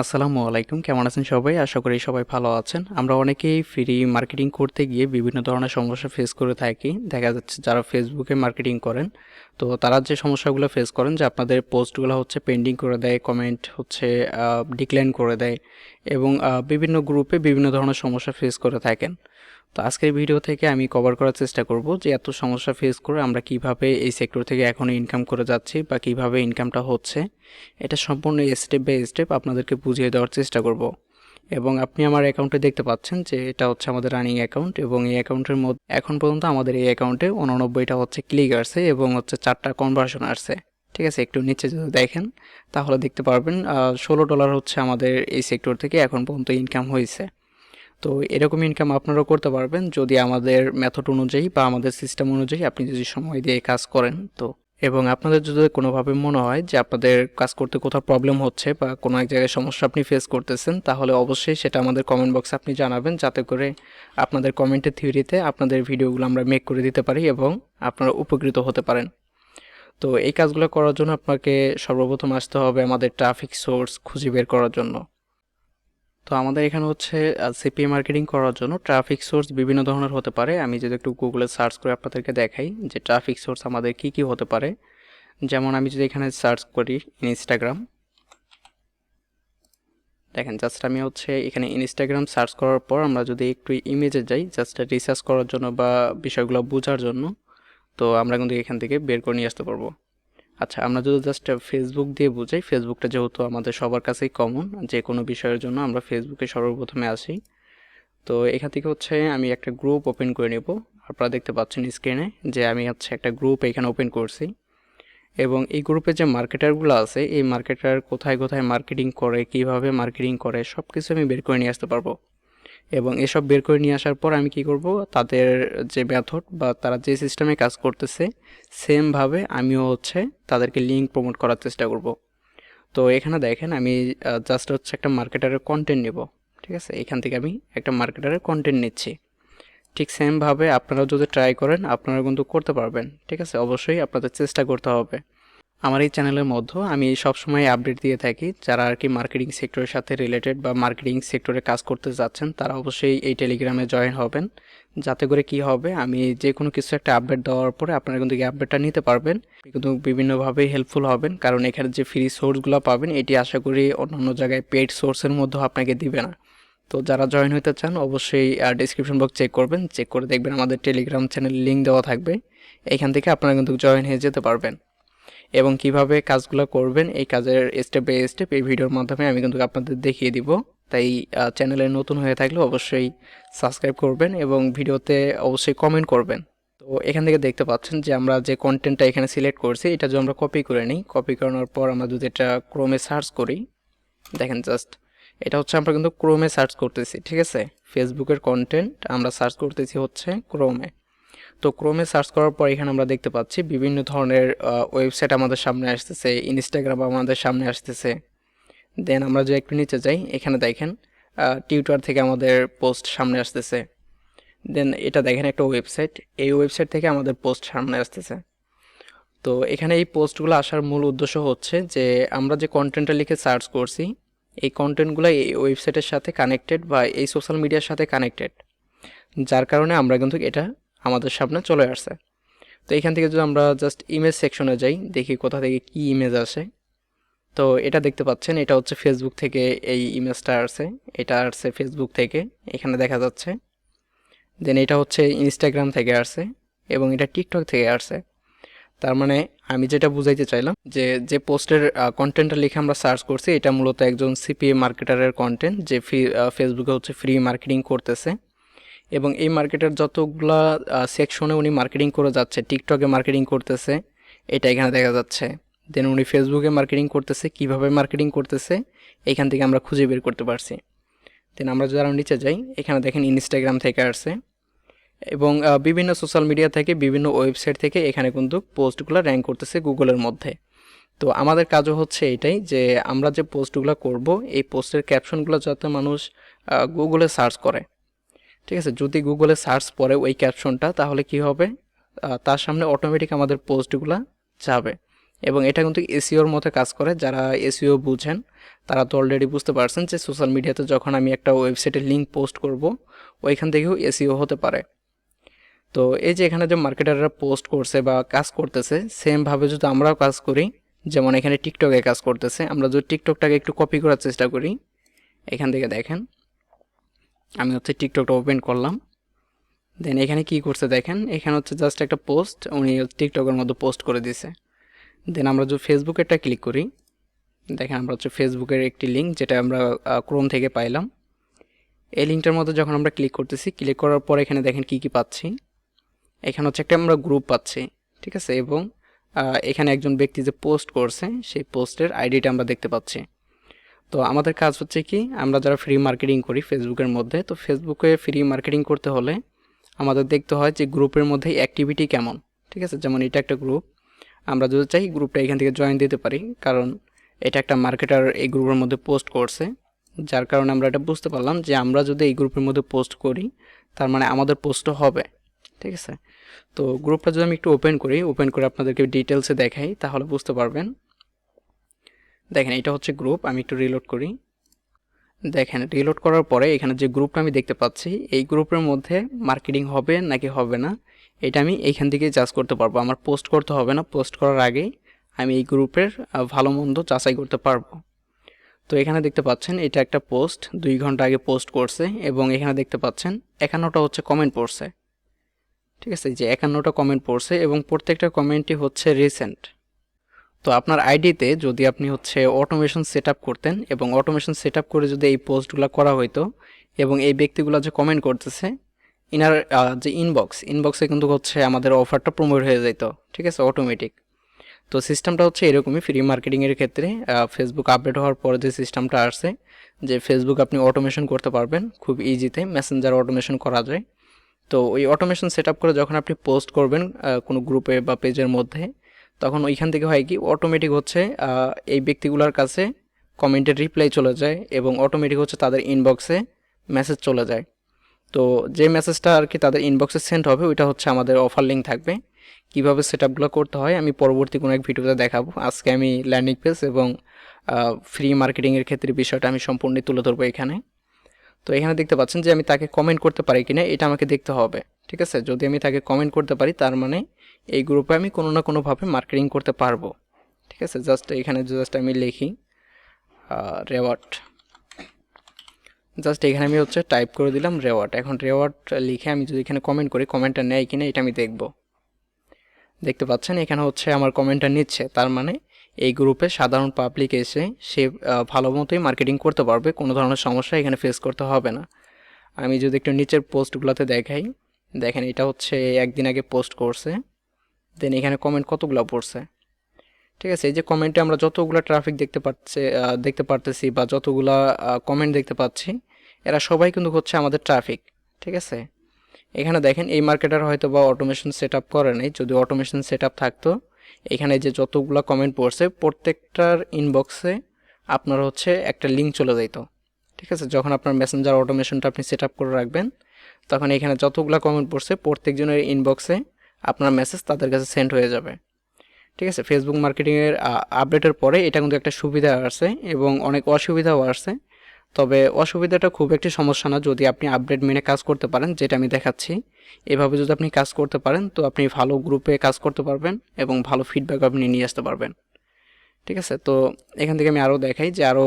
আসসালামু আলাইকুম, কেমন আছেন সবাই? আশা করি সবাই ভালো আছেন। আমরা অনেকেই ফ্রি মার্কেটিং করতে গিয়ে বিভিন্ন ধরনের সমস্যা ফেস করে থাকি। দেখা যাচ্ছে যারা ফেসবুকে মার্কেটিং করেন, তো তারা যে সমস্যাগুলো ফেস করেন, যে আপনাদের পোস্টগুলো হচ্ছে পেন্ডিং করে দেয় কমেন্ট হচ্ছে ডিক্লাইন করে দেয় এবং বিভিন্ন গ্রুপে বিভিন্ন ধরনের সমস্যা ফেস করে থাকেন। তো আজকের ভিডিও থেকে আমি কভার করার চেষ্টা করব যে এত সমস্যা ফেস করে আমরা কীভাবে এই সেক্টর থেকে এখন ইনকাম করে যাচ্ছি বা কীভাবে ইনকামটা হচ্ছে, এটা সম্পূর্ণ স্টেপ বাই স্টেপ আপনাদেরকে বুঝিয়ে দেওয়ার চেষ্টা করব। এবং আপনি আমার অ্যাকাউন্টে দেখতে পাচ্ছেন যে এটা হচ্ছে আমাদের রানিং অ্যাকাউন্ট এবং এই অ্যাকাউন্টের মধ্যে এখন পর্যন্ত আমাদের এই অ্যাকাউন্টে উননব্বইটা হচ্ছে ক্লিক আসছে এবং হচ্ছে চারটা কনভার্সন আসছে। ঠিক আছে, একটু নিচে যদি দেখেন, তাহলে দেখতে পারবেন ষোলো ডলার হচ্ছে আমাদের এই সেক্টর থেকে এখন পর্যন্ত ইনকাম হয়েছে। তো এরকম ইনকাম আপনারাও করতে পারবেন যদি আমাদের মেথড অনুযায়ী বা আমাদের সিস্টেম অনুযায়ী আপনি যদি সময় দিয়ে কাজ করেন। তো এবং আপনাদের যদি কোনোভাবে মনে হয় যে আপনাদের কাজ করতে কোথাও প্রবলেম হচ্ছে বা কোনো এক জায়গায় সমস্যা আপনি ফেস করতেছেন, তাহলে অবশ্যই সেটা আমাদের কমেন্ট বক্সে আপনি জানাবেন যাতে করে আপনাদের কমেন্টের থিওরিতে আপনাদের ভিডিওগুলো আমরা মেক করে দিতে পারি এবং আপনারা উপকৃত হতে পারেন। তো এই কাজগুলো করার জন্য আপনাকে সর্বপ্রথম আসতে হবে আমাদের ট্রাফিক সোর্স খুঁজে বের করার জন্য। তো আমাদের এখানে হচ্ছে সিপি মার্কেটিং করার জন্য ট্রাফিক সোর্স বিভিন্ন ধরনের হতে পারে। আমি যদি একটু গুগলে সার্চ করে আপনাদেরকে দেখাই যে ট্রাফিক সোর্স আমাদের কি কি হতে পারে। যেমন আমি যদি এখানে সার্চ করি ইনস্টাগ্রাম দেখেন জাস্ট আমি হচ্ছে এখানে ইনস্টাগ্রাম সার্চ করার পর আমরা যদি একটু ইমেজে যাই জাস্ট রিসার্চ করার জন্য বা বিষয়গুলো বোঝার জন্য, তো আমরা কিন্তু এখান থেকে বের করে নিয়ে আসতে পারব। আচ্ছা আমরা যদি জাস্ট ফেসবুক দিয়ে বুঝাই ফেসবুকটা যেহেতু আমাদের সবার কাছেই কমন যে কোনো বিষয়ের জন্য আমরা ফেসবুকে সর্বপ্রথমে আসি। তো এখান থেকে হচ্ছে আমি একটা গ্রুপ ওপেন করে নেব। আপনারা দেখতে পাচ্ছেন স্ক্রিনে যে আমি হচ্ছে একটা গ্রুপ এখানে ওপেন করছি। এবং এই গ্রুপে যে মার্কেটারগুলো আছে, এই মার্কেটার কোথায় কোথায় মার্কেটিং করে, কীভাবে মার্কেটিং করে সব কিছু আমি বের করে নিয়ে আসতে পারব। এবং এসব বের করে নিয়ে আসার পর আমি কি করব? তাদের যে মেথড বা তারা যে সিস্টেমে কাজ করতেছে সেমভাবে আমিও হচ্ছে তাদেরকে লিঙ্ক প্রমোট করার চেষ্টা করব। তো এখানে দেখেন আমি জাস্ট হচ্ছে একটা মার্কেটারের কন্টেন্ট নেব। ঠিক আছে? এখান থেকে আমি একটা মার্কেটারের কন্টেন্ট নিচ্ছি। ঠিক সেমভাবে আপনারা যদি ট্রাই করেন, আপনারা কিন্তু করতে পারবেন। ঠিক আছে? অবশ্যই আপনাদের চেষ্টা করতে হবে। আমার এই চ্যানেলের মধ্যে আমি সবসময় আপডেট দিয়ে থাকি। যারা আর কি মার্কেটিং সেক্টরের সাথে রিলেটেড বা মার্কেটিং সেক্টরে কাজ করতে যাচ্ছেন, তারা অবশ্যই এই টেলিগ্রামে জয়েন হবেন। যাতে করে কি হবে, আমি যে কোনো কিছু একটা আপডেট দেওয়ার পরে আপনারা কিন্তু এই আপডেটটা নিতে পারবেন। কিন্তু বিভিন্নভাবেই হেল্পফুল হবেন, কারণ এখানে যে ফ্রি সোর্সগুলো পাবেন, এটি আশা করি অন্যান্য জায়গায় পেড সোর্সের মধ্যেও আপনাকে দিবে না। তো যারা জয়েন হতে চান, অবশ্যই ডিসক্রিপশন বক্স চেক করবেন। চেক করে দেখবেন আমাদের টেলিগ্রাম চ্যানেল লিঙ্ক দেওয়া থাকবে। এখান থেকে আপনারা কিন্তু জয়েন হয়ে যেতে পারবেন। এবং কীভাবে কাজগুলো করবেন, এই কাজের স্টেপ বাই স্টেপ এই ভিডিওর মাধ্যমে আমি কিন্তু আপনাদের দেখিয়ে দিব। তাই চ্যানেলে নতুন হয়ে থাকলে অবশ্যই সাবস্ক্রাইব করবেন এবং ভিডিওতে অবশ্যই কমেন্ট করবেন। তো এখান থেকে দেখতে পাচ্ছেন যে আমরা যে কন্টেন্টটা এখানে সিলেক্ট করছি, এটা যদি আমরা কপি করে নিই কপি করানোর পর আমরা যদি এটা ক্রোমে সার্চ করি, দেখেন জাস্ট এটা হচ্ছে আমরা কিন্তু ক্রোমে সার্চ করতেছি, ঠিক আছে? ফেসবুকের কন্টেন্ট আমরা সার্চ করতেছি হচ্ছে ক্রোমে তো ক্রোমে সার্চ করার পর এখানে আমরা দেখতে পাচ্ছি বিভিন্ন ধরনের ওয়েবসাইট আমাদের সামনে আসতেছে ইনস্টাগ্রাম আমাদের সামনে আসতেছে। দেন আমরা যে একটু নিচে যাই, এখানে দেখেন টিউটার থেকে আমাদের পোস্ট সামনে আসতেছে। দেন এটা দেখেন একটা ওয়েবসাইট এই ওয়েবসাইট থেকে আমাদের পোস্ট সামনে আসতেছে। তো এখানে এই পোস্টগুলো আসার মূল উদ্দেশ্য হচ্ছে যে, আমরা যে কন্টেন্টটা লিখে সার্চ করছি, এই কন্টেন্টগুলো এই ওয়েবসাইটের সাথে কানেক্টেড বা এই সোশ্যাল মিডিয়ার সাথে কানেক্টেড যার কারণে আমরা কিন্তু এটা আমাদের সামনে চলে আসছে। তো এখান থেকে যদি আমরা জাস্ট ইমেজ সেকশনে যাই, দেখি কোথা থেকে কি ইমেজ আসে। তো এটা দেখতে পাচ্ছেন, এটা হচ্ছে ফেসবুক থেকে এই ইমেজটা আসছে, এটা আসছে ফেসবুক থেকে, এখানে দেখা যাচ্ছে। দেন এটা হচ্ছে ইনস্টাগ্রাম থেকে আসছে এবং এটা টিকটক থেকে আসছে। তার মানে আমি যেটা বুঝাইতে চাইলাম যে যে পোস্টের কন্টেন্টটা লিখে আমরা সার্চ করছি, এটা মূলত একজন সিপিএ মার্কেটারের কন্টেন্ট যে ফ্রি ফেসবুকে হচ্ছে ফ্রি মার্কেটিং করতেছে। এবং এই মার্কেটের যতগুলা সেকশনে উনি মার্কেটিং করে যাচ্ছে টিকটকে মার্কেটিং করতেছে, এটা এখানে দেখা যাচ্ছে। দেন উনি ফেসবুকে মার্কেটিং করতেছে, কীভাবে মার্কেটিং করতেছে, এখান থেকে আমরা খুঁজে বের করতে পারছি। দেন আমরা যারা নিচে যাই, এখানে দেখেন ইনস্টাগ্রাম থেকে আসছে। এবং বিভিন্ন সোশ্যাল মিডিয়া থেকে, বিভিন্ন ওয়েবসাইট থেকে এখানে কিন্তু পোস্টগুলো র্যাঙ্ক করতেছে গুগলের মধ্যে। তো আমাদের কাজও হচ্ছে এটাই যে, আমরা যে পোস্টগুলো করব, এই পোস্টের ক্যাপশনগুলো যাতে মানুষ গুগলে সার্চ করে। ঠিক আছে, যদি গুগলে সার্চ পরে ওই ক্যাপশনটা তাহলে কি হবে? তার সামনে অটোমেটিক আমাদের পোস্টগুলো যাবে। এবং এটা কিন্তু এসিওর মতো কাজ করে, যারা এসিও বুঝেন, তারা তো অলরেডি বুঝতে পারছেন যে সোশ্যাল মিডিয়াতে যখন আমি একটা ওয়েবসাইটের লিঙ্ক পোস্ট করব, ওইখান থেকেও এসিও হতে পারে। তো এই যে এখানে যে মার্কেটাররা পোস্ট করছে বা কাজ করতেছে সেমভাবে যদি আমরাও কাজ করি, যেমন এখানে টিকটকে কাজ করতেছে, আমরা যদি টিকটকটাকে একটু কপি করার চেষ্টা করি, এখান থেকে দেখেন আমি হচ্ছে টিকটকটা ওপেন করলাম। দেন এখানে কি করছে দেখেন, এখানে হচ্ছে জাস্ট একটা পোস্ট উনি টিকটকের মধ্যে পোস্ট করে দিছে। দেন আমরা যদি ফেসবুকেরটা ক্লিক করি, দেখেন আমরা হচ্ছে ফেসবুকের একটি লিঙ্ক যেটা আমরা ক্রোম থেকে পাইলাম। এই লিঙ্কটার মধ্যে যখন আমরা ক্লিক করতেছি ক্লিক করার পর এখানে দেখেন কি কি পাচ্ছি। এখানে হচ্ছে একটা আমরা গ্রুপ পাচ্ছি, ঠিক আছে? এবং এখানে একজন ব্যক্তি যে পোস্ট করছে, সেই পোস্টের আইডিটা আমরা দেখতে পাচ্ছি। তো আমাদের কাজ হচ্ছে কি, আমরা যারা ফ্রি মার্কেটিং করি ফেসবুকের মধ্যে, তো ফেসবুকে ফ্রি মার্কেটিং করতে হলে আমাদের দেখতে হয় যে গ্রুপের মধ্যে অ্যাক্টিভিটি কেমন, ঠিক আছে? যেমন এটা একটা গ্রুপ আমরা যদি চাই গ্রুপটা এখান থেকে জয়েন দিতে পারি, কারণ এটা একটা মার্কেটার এই গ্রুপের মধ্যে পোস্ট করছে, যার কারণে আমরা এটা বুঝতে পারলাম যে আমরা যদি এই গ্রুপের মধ্যে পোস্ট করি, তার মানে আমাদের পোস্টও হবে, ঠিক আছে? তো গ্রুপটা যদি আমি একটু ওপেন করি ওপেন করে আপনাদেরকে ডিটেলসে দেখাই, তাহলে বুঝতে পারবেন দেখেন, এটা হচ্ছে গ্রুপ আমি একটু রিলোড করি। দেখেন রিলোড করার পরে এখানে যে গ্রুপটা আমি দেখতে পাচ্ছি, এই গ্রুপের মধ্যে মার্কেটিং হবে নাকি হবে না, এটা আমি এইখান থেকে জাজ করতে পারব। আমার পোস্ট করতে হবে না পোস্ট করার আগেই আমি এই গ্রুপের ভালো মন্দ যাচাই করতে পারব। তো এখানে দেখতে পাচ্ছেন, এটা একটা পোস্ট দুই ঘণ্টা আগে পোস্ট করছে এবং এখানে দেখতে পাচ্ছেন, একান্নটা হচ্ছে কমেন্ট পড়ছে। ঠিক আছে যে একান্নটা কমেন্ট পড়ছে এবং প্রত্যেকটা কমেন্টই হচ্ছে রিসেন্ট তো আপনার আইডিতে যদি আপনি হচ্ছে অটোমেশন সেট করতেন এবং অটোমেশন সেট করে যদি এই পোস্টগুলো করা হতো এবং এই ব্যক্তিগুলো যে কমেন্ট করতেছে, ইনার যে ইনবক্স ইনবক্সে কিন্তু হচ্ছে আমাদের অফারটা প্রমোট হয়ে যেত ঠিক আছে? অটোমেটিক তো সিস্টেমটা হচ্ছে এরকমই ফ্রি মার্কেটিংয়ের ক্ষেত্রে ফেসবুক আপডেট হওয়ার পরে যে সিস্টেমটা আসছে, যে ফেসবুক আপনি অটোমেশন করতে পারবেন, খুব ইজিতে মেসেঞ্জার অটোমেশন করা যায়। তো ওই অটোমেশন সেট করে যখন আপনি পোস্ট করবেন কোনো গ্রুপে বা পেজের মধ্যে তখন ওইখান থেকে হয় কি অটোমেটিক হচ্ছে এই ব্যক্তিগুলোর কাছে কমেন্টের রিপ্লাই চলে যায় এবং অটোমেটিক হচ্ছে তাদের ইনবক্সে মেসেজ চলে যায়। তো যে মেসেজটা আর কি তাদের ইনবক্সে সেন্ড হবে, ওইটা হচ্ছে আমাদের অফার লিঙ্ক থাকবে। কীভাবে সেট আপগুলো করতে হয়, আমি পরবর্তী কোনো এক ভিডিওতে দেখাবো। আজকে আমি ল্যান্ডিং পেজ এবং ফ্রি মার্কেটিংয়ের ক্ষেত্রে বিষয়টা আমি সম্পূর্ণ তুলে ধরবো এখানে। তো এখানে দেখতে পাচ্ছেন যে আমি তাকে কমেন্ট করতে পারি কিনা, এটা আমাকে দেখতে হবে, ঠিক আছে? যদি আমি তাকে কমেন্ট করতে পারি, তার মানে এই গ্রুপে আমি কোনো না কোনোভাবে মার্কেটিং করতে পারব। ঠিক আছে? জাস্ট এখানে জাস্ট আমি লিখি রেওয়ার্ড জাস্ট এখানে আমি হচ্ছে টাইপ করে দিলাম রেওয়ার্ড এখন রেওয়ার্ড লিখে আমি যদি এখানে কমেন্ট করি কমেন্টটা নেয় কিনা এটা আমি দেখব। দেখতে পাচ্ছেন? এখানে হচ্ছে আমার কমেন্টটা নিচ্ছে। তার মানে এই গ্রুপে সাধারণ পাবলিক এসে সে ভালো মতোই মার্কেটিং করতে পারবে। কোনো ধরনের সমস্যা এখানে ফেস করতে হবে না। আমি যদি একটু নিচের পোস্টগুলোতে দেখাই, দেখেন এটা হচ্ছে একদিন আগে পোস্ট করছে। দেন এখানে কমেন্ট কতগুলো পড়ছে? ঠিক আছে, এই যে কমেন্টে আমরা যতগুলো ট্রাফিক দেখতে পাচ্ছে দেখতে পারতেছি বা যতগুলা কমেন্ট দেখতে পাচ্ছি, এরা সবাই কিন্তু হচ্ছে আমাদের ট্রাফিক ঠিক আছে? এখানে দেখেন, এই মার্কেটার হয়তো বা অটোমেশন সেট আপ করে নেই, যদি অটোমেশন সেট আপ থাকতো, এখানে যে যতগুলো কমেন্ট পড়ছে, প্রত্যেকটার ইনবক্সে আপনার হচ্ছে একটা লিঙ্ক চলে যেত ঠিক আছে? যখন আপনার মেসেঞ্জার অটোমেশনটা আপনি সেট আপ করে রাখবেন, তখন এখানে যতগুলো কমেন্ট পড়ছে, প্রত্যেকজনের ইনবক্সে আপনার মেসেজ তাদের কাছে সেন্ড হয়ে যাবে। ঠিক আছে? ফেসবুক মার্কেটিংয়ের আপডেটের পরে এটা কিন্তু একটা সুবিধা আসছে এবং অনেক অসুবিধাও আসছে তবে অসুবিধাটা খুব একটি সমস্যা না, যদি আপনি আপডেট মেনে কাজ করতে পারেন, যেটা আমি দেখাচ্ছি। এভাবে যদি আপনি কাজ করতে পারেন, তো আপনি ভালো গ্রুপে কাজ করতে পারবেন এবং ভালো ফিডব্যাক আপনি নিয়ে আসতে পারবেন। ঠিক আছে? তো এখান থেকে আমি আরও দেখাই যে আরও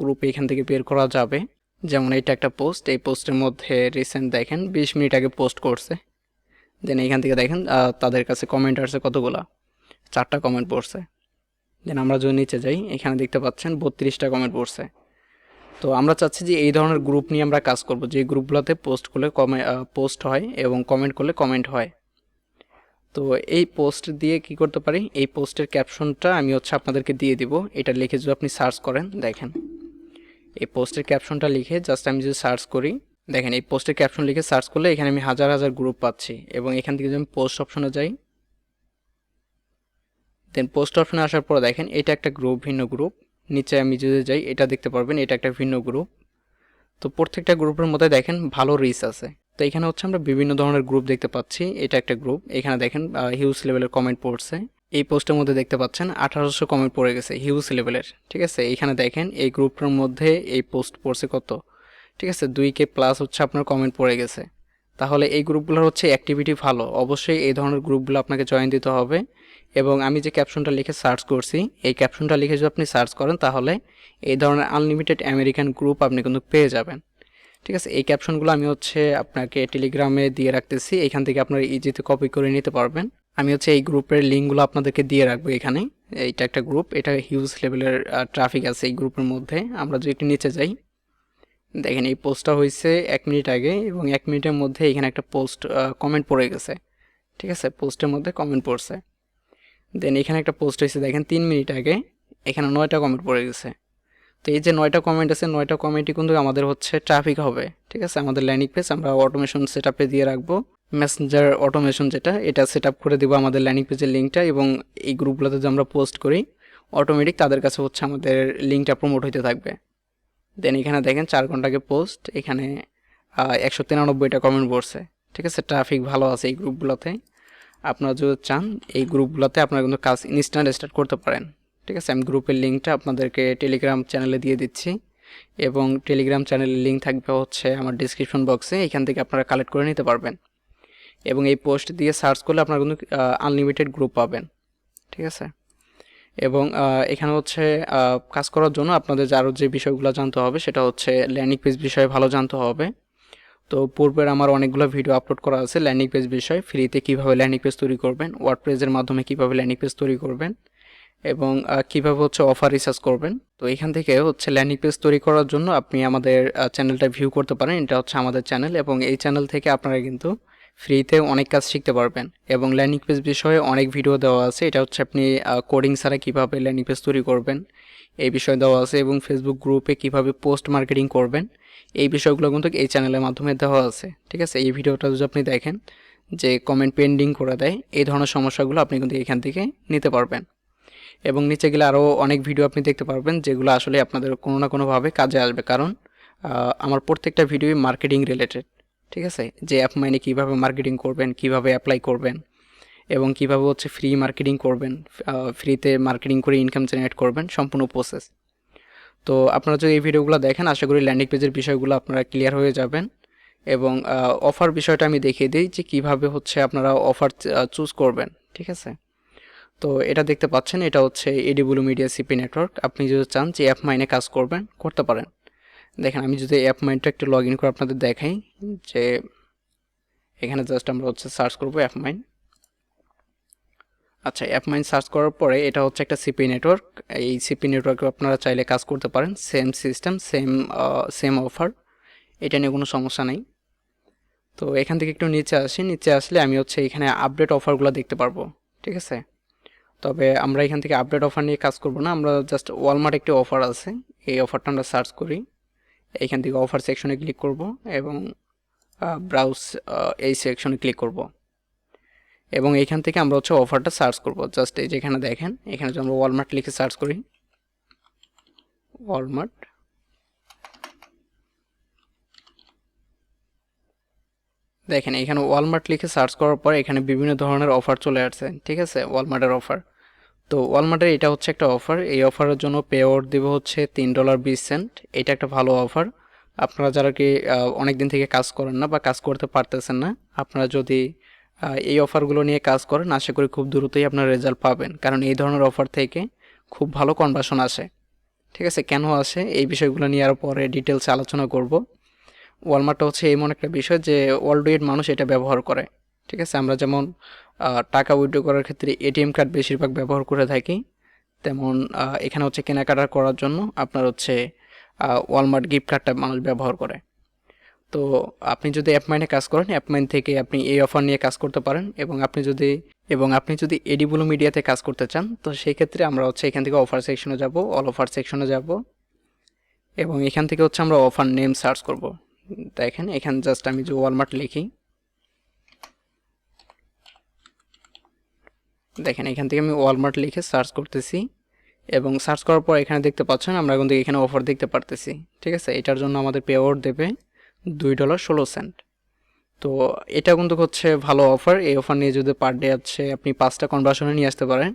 গ্রুপে এখান থেকে বের করা যাবে। যেমন এটা একটা পোস্ট এই পোস্টের মধ্যে রিসেন্ট দেখেন, বিশ মিনিট আগে পোস্ট করছে। দেন এখান থেকে দেখেন তাদের কাছে কমেন্ট আসছে কতগুলা? চারটা কমেন্ট পড়ছে। দেন আমরা যদি নিচে যাই, এখানে দেখতে পাচ্ছেন বত্রিশটা কমেন্ট পড়ছে। তো আমরা চাচ্ছি যে এই ধরনের গ্রুপ নিয়ে আমরা কাজ করব, যে গ্রুপগুলোতে পোস্ট করলে কমে পোস্ট হয় এবং কমেন্ট করলে কমেন্ট হয়। তো এই পোস্ট দিয়ে কি করতে পারি? এই পোস্টের ক্যাপশনটা আমি হচ্ছে আপনাদেরকে দিয়ে দিব। এটা লিখে যদি আপনি সার্চ করেন, দেখেন। এই পোস্টের ক্যাপশনটা লিখে জাস্ট আমি যদি সার্চ করি দেখেন, এই পোস্টের ক্যাপশন লিখে সার্চ করলে এখানে আমি হাজার হাজার গ্রুপ পাচ্ছি এবং এখান থেকে যদি আমি পোস্ট অপশনে যাই দেন পোস্ট অপশনে আসার পর দেখেন, এটা একটা গ্রুপ ভিন্ন গ্রুপ নিচে আমি যদি যাই, এটা দেখতে পারবেন, এটা একটা ভিন্ন গ্রুপ তো প্রত্যেকটা গ্রুপের মধ্যে দেখেন, ভালো রিচ আছে। তো এখানে হচ্ছে আমরা বিভিন্ন ধরনের গ্রুপ দেখতে পাচ্ছি, এটা একটা গ্রুপ এখানে দেখেন হিউজ লেভেলের কমেন্ট পড়ছে। এই পোস্টের মধ্যে দেখতে পাচ্ছেন, আঠারোশো কমেন্ট পড়ে গেছে হিউজ লেভেলের ঠিক আছে? এখানে দেখেন, এই গ্রুপটার মধ্যে এই পোস্ট পড়ছে কত? ঠিক আছে, দুই কে প্লাস হচ্ছে আপনার কমেন্ট পড়ে গেছে। তাহলে এই গ্রুপগুলোর হচ্ছে অ্যাক্টিভিটি ভালো। অবশ্যই এই ধরনের গ্রুপগুলো আপনাকে জয়েন দিতে হবে। এবং আমি যে ক্যাপশনটা লিখে সার্চ করছি, এই ক্যাপশনটা লিখে যদি আপনি সার্চ করেন, তাহলে এই ধরনের আনলিমিটেড আমেরিকান গ্রুপ আপনি কিন্তু পেয়ে যাবেন। ঠিক আছে, এই ক্যাপশনগুলো আমি হচ্ছে আপনাকে টেলিগ্রামে দিয়ে রাখতেছি। এখান থেকে আপনারা ইজিতে কপি করে নিতে পারবেন। আমি হচ্ছে এই গ্রুপের লিঙ্কগুলো আপনাদেরকে দিয়ে রাখব এখানে। এইটা একটা গ্রুপ এটা হিউজ লেভেলের ট্রাফিক আছে এই গ্রুপের মধ্যে। আমরা যদি একটু নিচে যাই। দেখেন এই পোস্টটা হয়েছে এক মিনিট আগে এবং এক মিনিটের মধ্যে এখানে একটা পোস্ট কমেন্ট পড়ে গেছে। ঠিক আছে? পোস্টের মধ্যে কমেন্ট পড়ছে। দেন এখানে একটা পোস্ট হয়েছে, দেখেন তিন মিনিট আগে এখানে নয়টা কমেন্ট পড়ে গেছে। তো এই যে নয়টা কমেন্ট আছে, নয়টা কমেন্টই কিন্তু আমাদের হচ্ছে ট্রাফিক হবে। ঠিক আছে? আমাদের ল্যান্ডিং পেজ আমরা অটোমেশন সেট আপে দিয়ে রাখব। মেসেঞ্জার অটোমেশন যেটা, এটা সেট আপ করে দেবো আমাদের ল্যান্ডিং পেজের লিঙ্কটা এবং এই গ্রুপগুলোতে যে আমরা পোস্ট করি অটোমেটিক তাদের কাছে হচ্ছে আমাদের লিঙ্কটা প্রমোট হইতে থাকবে। দেন এখানে দেখেন চার ঘন্টাকে পোস্ট এখানে একশো তিরানব্বইটা কমেন্ট পড়ছে। ঠিক আছে? ট্রাফিক ভালো আছে এই গ্রুপগুলোতে আপনারা যদি চান, এই গ্রুপগুলোতে আপনারা কিন্তু কাজ ইনস্ট্যান্ট স্টার্ট করতে পারেন। ঠিক আছে? আমি গ্রুপের লিঙ্কটা আপনাদেরকে টেলিগ্রাম চ্যানেলে দিয়ে দিচ্ছি। এবং টেলিগ্রাম চ্যানেলের লিঙ্ক থাকবে হচ্ছে আমার ডিসক্রিপশন বক্সে এখান থেকে আপনারা কালেক্ট করে নিতে পারবেন। এবং এই পোস্ট দিয়ে সার্চ করলে আপনারা কিন্তু আনলিমিটেড গ্রুপ পাবেন। ঠিক আছে? এবং এখানে হচ্ছে কাজ করার জন্য আপনাদের আরও যে বিষয়গুলো জানতে হবে সেটা হচ্ছে ল্যান্ডিং পেজ বিষয়ে ভালো জানতে হবে। তো পূর্বের আমার অনেকগুলো ভিডিও আপলোড করা আছে ল্যান্ডিং পেজ বিষয়ে। ফ্রিতে কীভাবে ল্যান্ডিং পেজ তৈরি করবেন ওয়ার্ড পেজের মাধ্যমে কীভাবে ল্যান্ডিং পেজ তৈরি করবেন এবং কীভাবে হচ্ছে অফার রিসার্চ করবেন। তো এখান থেকে হচ্ছে ল্যান্ডিং পেজ তৈরি করার জন্য আপনি আমাদের চ্যানেলটা ভিউ করতে পারেন। এটা হচ্ছে আমাদের চ্যানেল এবং এই চ্যানেল থেকে আপনারা কিন্তু ফ্রিতে অনেক কাজ শিখতে পারবেন। এবং ল্যান্ডিং পেজ বিষয়ে অনেক ভিডিও দেওয়া আছে। এটা হচ্ছে আপনি কোডিং ছাড়া কীভাবে ল্যান্ডিং পেজ তৈরি করবেন। এই বিষয়ে দেওয়া আছে এবং ফেসবুক গ্রুপে কীভাবে পোস্ট মার্কেটিং করবেন। এই বিষয়গুলো কিন্তু এই চ্যানেলের মাধ্যমে দেওয়া আছে। ঠিক আছে? এই ভিডিওটা যদি আপনি দেখেন, যে কমেন্ট পেন্ডিং করে দেয়, এই ধরনের সমস্যাগুলো আপনি কিন্তু এখান থেকে নিতে পারবেন। এবং নিচে গেলে আরও অনেক ভিডিও আপনি দেখতে পারবেন, যেগুলো আসলে আপনাদের কোনো না কোনোভাবে কাজে আসবে। কারণ আমার প্রত্যেকটা ভিডিওই মার্কেটিং রিলেটেড ঠিক আছে? যে অ্যাপ মাইনে কীভাবে মার্কেটিং করবেন, কীভাবে অ্যাপ্লাই করবেন এবং কীভাবে হচ্ছে ফ্রি মার্কেটিং করবেন ফ্রিতে মার্কেটিং করে ইনকাম জেনারেট করবেন, সম্পূর্ণ প্রসেস তো আপনারা যদি এই ভিডিওগুলো দেখেন, আশা করি ল্যান্ডিং পেজের বিষয়গুলো আপনারা ক্লিয়ার হয়ে যাবেন এবং অফার বিষয়টা আমি দেখিয়ে দিই যে কীভাবে হচ্ছে আপনারা অফার চুজ করবেন, ঠিক আছে? তো এটা দেখতে পাচ্ছেন, এটা হচ্ছে এডিবুলু মিডিয়া সিপি নেটওয়ার্ক আপনি যদি চান যে অ্যাপ মাইনে কাজ করবেন, করতে পারেন। দেখেন, আমি যদি অ্যাপ মাইন্ডটা একটু লগ ইন করে আপনাদের দেখাই, যে এখানে জাস্ট আমরা হচ্ছে সার্চ করব অ্যাপ মাইন্ড আচ্ছা অ্যাপ মাইন্ড সার্চ করার পরে এটা হচ্ছে একটা সিপি নেটওয়ার্ক এই সিপি নেটওয়ার্কে আপনারা চাইলে কাজ করতে পারেন। Same system same same offer এটা নিয়ে কোনো সমস্যা নেই। তো এখান থেকে একটু নিচে আসি। নিচে আসলে আমি হচ্ছে এখানে আপডেট অফারগুলো দেখতে পারব। ঠিক আছে? তবে আমরা এখান থেকে আপডেট অফার নিয়ে কাজ করব না। আমরা জাস্ট ওয়ালমার্ট একটি অফার আছে। এই অফারটা আমরা সার্চ করি। এইখান থেকে অফার সেকশনে ক্লিক করব এবং ব্রাউজ এই সেকশনে ক্লিক করব। এবং এইখান থেকে আমরা হচ্ছে অফারটা সার্চ করব। জাস্ট এই যেখানে দেখেন, এখানে যদি আমরা ওয়ালমার্ট লিখে সার্চ করি। ওয়ালমার্ট দেখেন, এখানে ওয়ালমার্ট লিখে সার্চ করার পর এখানে বিভিন্ন ধরনের অফার চলে আসছে, ঠিক আছে? ওয়ালমার্টের অফার তো ওয়ালমার্টের এটা হচ্ছে একটা অফার। এই অফারের জন্য পে আউট দেবে হচ্ছে তিন ডলার বিশ সেন্ট। এটা একটা ভালো অফার। আপনারা যারা কি অনেক দিন থেকে কাজ করেন না বা কাজ করতে পারতেছেন না, আপনারা যদি এই অফারগুলো নিয়ে কাজ করেন, আশা করি খুব দ্রুতই আপনার রেজাল্ট পাবেন। কারণ এই ধরনের অফার থেকে খুব ভালো কনভার্সন আসে। ঠিক আছে, কেন আসে? এই বিষয়গুলো নিয়ে আরও পরে ডিটেলসে আলোচনা করব। ওয়ালমার্টটা হচ্ছে এমন একটা বিষয় যে ওয়ার্ল্ড ওয়াইড মানুষ এটা ব্যবহার করে। ঠিক আছে, আমরা যেমন টাকা উইড্রো করার ক্ষেত্রে এটিএম কার্ড বেশিরভাগ ব্যবহার করে থাকি। তেমন এখানে হচ্ছে কেনাকাটা করার জন্য আপনার হচ্ছে ওয়ালমার্ট গিফট কার্ডটা মানুষ ব্যবহার করে। তো আপনি যদি অ্যাপ মাইনে কাজ করেন অ্যাপ মাইন থেকে আপনি এই অফার নিয়ে কাজ করতে পারেন এবং আপনি যদি, এবং আপনি যদি এডিবুলো মিডিয়াতে কাজ করতে চান, তো সেই ক্ষেত্রে আমরা হচ্ছে এখান থেকে অফার সেকশনে যাব অল অফার সেকশনে যাব। এবং এখান থেকে হচ্ছে আমরা অফার নেম সার্চ করব। দেখেন, এখানে জাস্ট আমি যে ওয়ালমার্ট লিখি। দেখেন, এখান থেকে আমি ওয়ালমার্ট লিখে সার্চ করতেছি এবং সার্চ করার পর এখানে দেখতে পাচ্ছেন, আমরা কিন্তু এখানে অফার দেখতে পারতেছি। ঠিক আছে? এটার জন্য আমাদের পে আউট দেবে দুই ডলার ষোলো সেন্ট তো এটা কিন্তু হচ্ছে ভালো অফার এই অফার নিয়ে যদি পার ডে আছে আপনি পাঁচটা কনভার্সনে নিয়ে আসতে পারেন,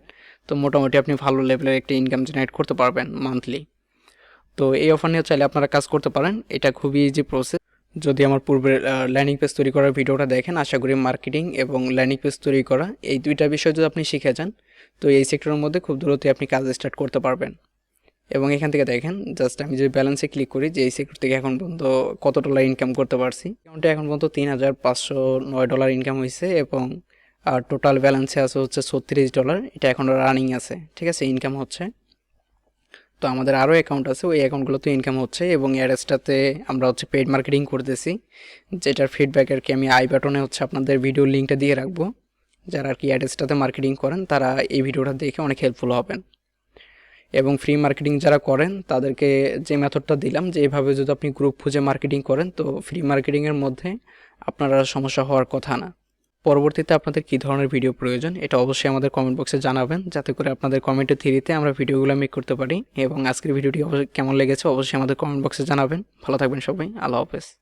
তো মোটামুটি আপনি ভালো লেভেলের একটা ইনকাম জেনারেট করতে পারবেন মান্থলি তো এই অফার নিয়ে চাইলে আপনারা কাজ করতে পারেন। এটা খুবই ইজি প্রসেস যদি আমার পূর্বের ল্যান্ডিং পেজ তৈরি করার ভিডিওটা দেখেন, আশা করি মার্কেটিং এবং ল্যান্ডিং পেজ তৈরি করা এই দুইটা বিষয় যদি আপনি শিখে যান, তো এই সেক্টরের মধ্যে খুব দ্রুতই আপনি কাজ স্টার্ট করতে পারবেন। এবং এখান থেকে দেখেন জাস্ট আমি যদি ব্যালেন্সে ক্লিক করি, যে এই সেক্টর থেকে এখন পর্যন্ত কত ডলার ইনকাম করতে পারছি অ্যাকাউন্টে এখন পর্যন্ত তিন হাজার পাঁচশো নয় ডলার ইনকাম হয়েছে এবং আর টোটাল ব্যালেন্সে আছে হচ্ছে ছত্রিশ ডলার এটা এখন রানিং আছে, ঠিক আছে ইনকাম হচ্ছে। তো আমাদের আরও অ্যাকাউন্ট আছে, ওই অ্যাকাউন্টগুলোতে ইনকাম হচ্ছে এবং অ্যাড্রেসটাতে আমরা হচ্ছে পেড মার্কেটিং করতেছি, যেটার ফিডব্যাক আর কি আমি আই বাটনে হচ্ছে আপনাদের ভিডিও লিঙ্কটা দিয়ে রাখব। যারা আর কি অ্যাড্রেসটাতে মার্কেটিং করেন, তারা এই ভিডিওটা দেখে অনেক হেল্পফুল হবেন। এবং ফ্রি মার্কেটিং যারা করেন, তাদেরকে যে মেথডটা দিলাম, যে এভাবে যদি আপনি গ্রুপ খুঁজে মার্কেটিং করেন, তো ফ্রি মার্কেটিংয়ের মধ্যে আপনারা সমস্যা হওয়ার কথা না। পরবর্তীতে আপনাদের কী ধরনের ভিডিও প্রয়োজন, এটা অবশ্যই আমাদের কমেন্ট বক্সে জানাবেন, যাতে করে আপনাদের কমেন্টের থিরিতে আমরা ভিডিওগুলো মেক করতে পারি। এবং আজকের ভিডিওটি কেমন লেগেছে, অবশ্যই আমাদের কমেন্ট বক্সে জানাবেন। ভালো থাকবেন সবাই, আল্লাহ হাফেজ।